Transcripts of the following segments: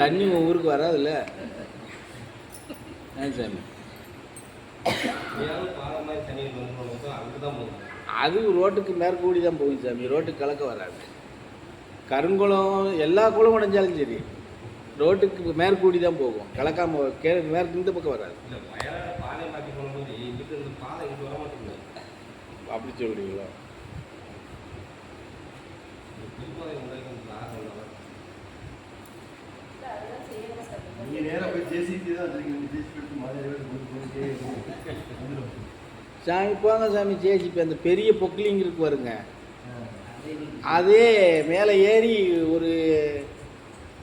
தண்ணி உன் ஊருக்கு வராதுல்ல? ஏன் சாமி. அது ரோட்டுக்கு மேற்கூடி தான் போகும் சாமி. ரோட்டுக்கு கலக்க வராது. கருங்குளம் எல்லா குளம் உடைஞ்சாலும் சரி ரோட்டுக்கு மேற்கூடி தான் போகும். கலக்காம கே மேற்கு இந்த பக்கம் வராது. இல்லை வயலாட பாதை மாற்றி போகும்போது இங்கிட்டு இந்த பாதை இங்கிட்டு வர மாட்டேங்குது அப்படி சொல்றீங்களா இந்த புதுப்பாதை உங்களுக்கு இந்த ஆசை உள்ளவா? நீங்க நேரா போய் ஜேசிபி தான் ஜேசிபி மாதிரி சாமி போங்க சாமி. ஜேசிபி அந்த பெரிய பொக்லிங் இருக்கு வருங்க அதே மேலே ஏறி ஒரு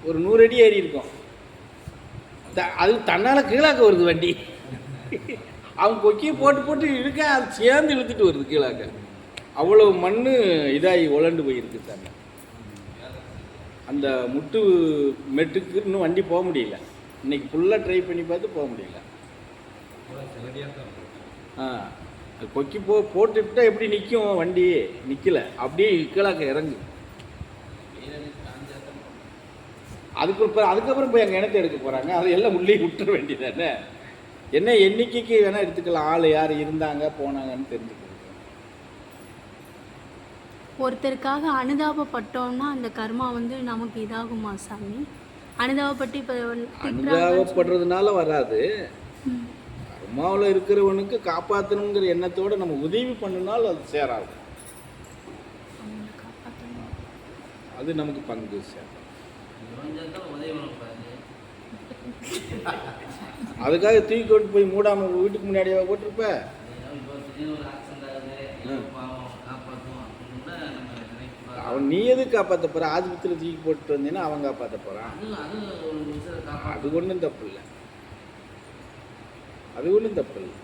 ஒரு நூறு அடி ஏறி இருக்கும். த- அது தன்னால் கீழாக்க வருது வண்டி. அவன் கொக்கியை போட்டு போட்டு இழுக்க அது சேர்ந்து இழுத்துட்டு வருது கீழாக்க. அவ்வளோ மண் இதாகி உழண்டு போயிருக்கு சாமி. அந்த முட்டு மெட்டுக்கு இன்னும் வண்டி போக முடியல. இன்னைக்கு ஃபுல்லாக ட்ரை பண்ணி பார்த்து போக முடியல. ஆ அது கொக்கி போ போட்டுவிட்டா எப்படி நிற்கும் வண்டி? நிற்கல அப்படியே கீழாக்க இறங்கு. அதுக்கு இப்போ அதுக்கப்புறம் போய் அங்கே இனத்தை எடுக்க போகிறாங்க அதை எல்லாம் உள்ளே விட்டுற வேண்டியதானே? என்ன எண்ணிக்கைக்கு வேணால் எடுத்துக்கலாம். ஆள் யார் இருந்தாங்க போனாங்கன்னு தெரிஞ்சுக்கலாம் ஒருத்தருக்காக அனுதாபப்பட்டோம்னா அந்த கர்மா வந்து நமக்கு இதாகுமா சாமி? அனுதாபப்பட்டு இப்போ அனுதாபப்படுறதுனால வராது. கர்மாவில் இருக்கிறவனுக்கு காப்பாற்றணுங்கிற எண்ணத்தோட நம்ம உதவி பண்ணினால் அது சேராது. அது நமக்கு பங்கு சேரும். அதுக்காக தூக்கி கொண்டு போய் மூடாம வீட்டுக்கு முன்னாடியே போட்டிருப்ப. அவன் நீ எதுக்கு காப்பாற்ற போற? ஆஸ்பத்திரியில் தூக்கி போட்டு வந்தீங்கன்னா அவன் காப்பாற்ற போறான். அது ஒன்றும் தப்பு இல்லை. அது ஒன்றும் தப்பு இல்லை.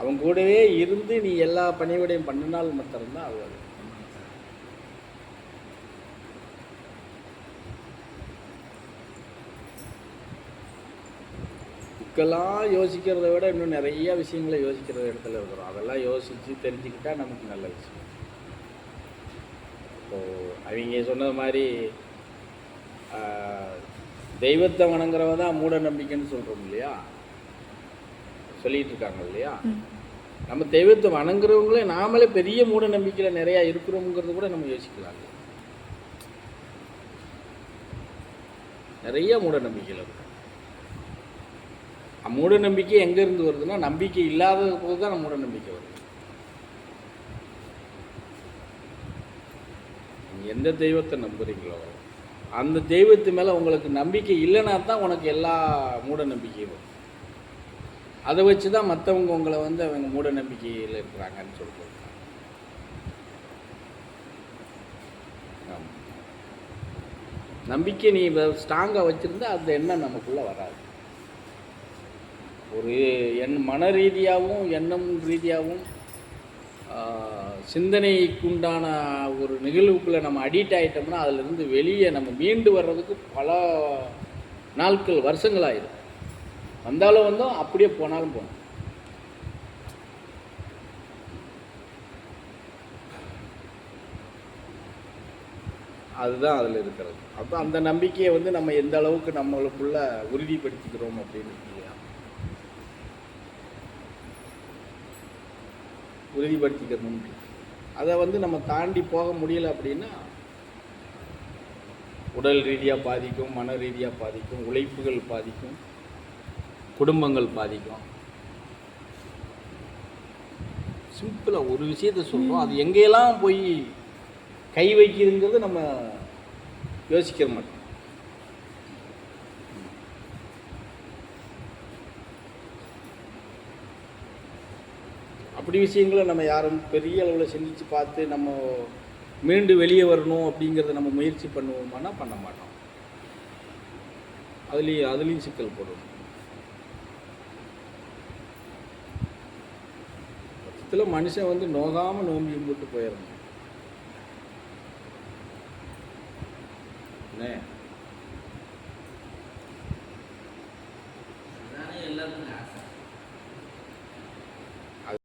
அவன் கூடவே இருந்து நீ எல்லா பணிவிடையும் பண்ணினால் மாத்திரம்தான் அது வரும். இதுக்கெல்லாம் யோசிக்கிறத விட இன்னும் நிறைய விஷயங்களை யோசிக்கிற இடத்துல இருக்கிறோம். அதெல்லாம் யோசித்து தெரிஞ்சுக்கிட்டா நமக்கு நல்ல விஷயம். இப்போ அவங்க சொன்னது மாதிரி தெய்வத்தை வணங்குறவ தான் மூட நம்பிக்கைன்னு சொல்கிறோம் இல்லையா? சொல்லிட்டு இருக்காங்க இல்லையா? நம்ம தெய்வத்தை வணங்குறவங்களே நாமளே பெரிய மூட நம்பிக்கையில் நிறையா இருக்கிறோங்கிறது கூட நம்ம யோசிக்கலாம்? நிறைய மூட நம்பிக்கையில் இருக்கும் மூட நம்பிக்கை எங்கேருந்து வருதுன்னா நம்பிக்கை இல்லாத போது தான் மூட நம்பிக்கை வருது எந்த தெய்வத்தை நம்புறீங்களோ அந்த தெய்வத்து மேலே உங்களுக்கு நம்பிக்கை இல்லைன்னா தான் உனக்கு எல்லா மூட நம்பிக்கையும் வரும். அதை வச்சு தான் மற்றவங்க உங்களை வந்து அவங்க மூட நம்பிக்கையில் இருக்கிறாங்கன்னு சொல்லிட்டு நம்பிக்கை நீ ஸ்ட்ராங்காக வச்சுருந்தா அந்த எண்ணம் நமக்குள்ளே வராது. ஒரு எண் மன ரீதியாகவும் எண்ணம் ரீதியாகவும் சிந்தனைக்குண்டான ஒரு நிகழ்வுக்குள்ளே நம்ம அடிக்ட் ஆகிட்டோம்னா அதிலிருந்து வெளியே நம்ம மீண்டு வர்றதுக்கு பல நாட்கள் வருஷங்கள் ஆயிடும் வந்தாலும் வந்தோம் அப்படியே போனாலும் போனோம். அதுதான் அதில் இருக்கிறது. அப்போ அந்த நம்பிக்கையை வந்து நம்ம எந்த அளவுக்கு நம்மளுக்குள்ள உறுதிப்படுத்திக்கிறோம் அப்படின்னு இருக்கு உறுதிப்படுத்திக்கணும் அதை வந்து நம்ம தாண்டி போக முடியல அப்படின்னா உடல் ரீதியாக பாதிக்கும் மன ரீதியாக பாதிக்கும் உழைப்புகள் பாதிக்கும் குடும்பங்கள் பாதிக்கும். சிம்பிளாக ஒரு விஷயத்த சொல்கிறோம் அது எங்கெல்லாம் போய் கை வைக்குதுங்கிறது நம்ம யோசிக்க மாட்டோம். அப்படி விஷயங்களை நம்ம யாரும் பெரிய அளவில் சிந்தித்து பார்த்து நம்ம மீண்டு வெளியே வரணும் அப்படிங்கிறத நம்ம முயற்சி பண்ணுவோமானா பண்ண மாட்டோம். அதுலேயும் அதுலேயும் சிக்கல் போடுவோம் பட்சத்தில் மனுஷன் வந்து நோகாமல் நோம்பி கும்பிட்டு போயிடணும். என்ன?